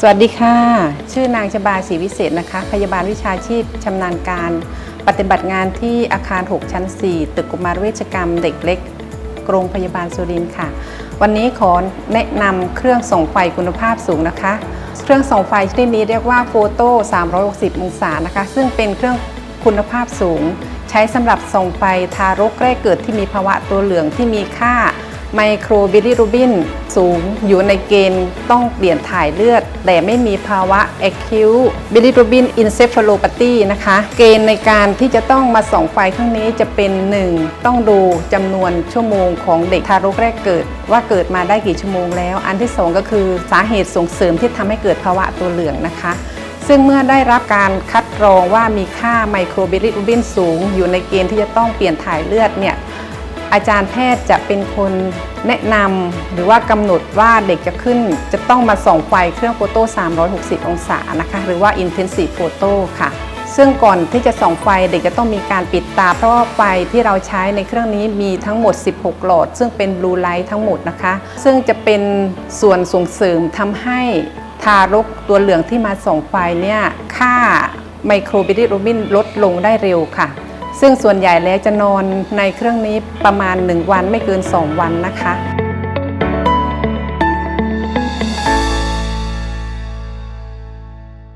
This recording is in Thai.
สวัสดีค่ะ ชื่อนางชบาศรีวิเศษนะคะ พยาบาลวิชาชีพชำนาญการ ปฏิบัติงานที่อาคาร 6 ชั้น 4 ตึกกุมารเวชกรรมเด็กเล็กโรงพยาบาลสุรินทร์ค่ะ วันนี้ขอแนะนำเครื่องส่องไฟคุณภาพสูงนะคะ เครื่องส่องไฟชนิดนี้เรียกว่าโฟโต้ 360 องศานะคะ ซึ่งเป็นเครื่องคุณภาพสูง ใช้สำหรับส่องไฟทารกแรกเกิดที่มีภาวะตัวเหลืองที่มีค่า ไมโครบิลิรูบินสูงอยู่ในเกณฑ์ต้องเปลี่ยนถ่ายเลือด แต่ไม่มีภาวะ acute bilirubin encephalopathy นะคะ เกณฑ์ในการที่จะต้องมาส่องไฟทั้งนี้จะเป็น 1. ต้องดูจำนวนชั่วโมงของเด็กทารกแรกเกิด ว่าเกิดมาได้กี่ชั่วโมงแล้ว อันที่ 2 ก็คือสาเหตุส่งเสริมที่ทำให้เกิดภาวะตัวเหลืองนะคะซึ่งเมื่อได้รับการคัดกรองว่ามีค่าไมโครบิลิรูบินสูง อยู่ในเกณฑ์ที่จะต้องเปลี่ยนถ่ายเลือดเนี่ย อาจารย์แพทย์จะเป็นคนแนะนำหรือว่ากำหนดว่าเด็กจะขึ้น จะต้องมาส่องไฟเครื่องโฟโต้ 360 องศานะคะ หรือว่า Intensive Photo ค่ะ ซึ่งก่อนที่จะส่องไฟเด็กจะต้องมีการปิดตา เพราะว่าไฟที่เราใช้ในเครื่องนี้มีทั้งหมด 16 หลอด ซึ่งเป็นบลูไลท์ทั้งหมดนะคะ ซึ่งจะเป็นส่วนส่งเสริมทำให้ทารกตัวเหลืองที่มาส่องไฟเนี่ยค่าไมโครบิลิรูบินลดลงได้เร็วค่ะ ซึ่งส่วนใหญ่แล้วจะนอนในเครื่องนี้ประมาณ 1 วันไม่เกิน 2 วันนะคะ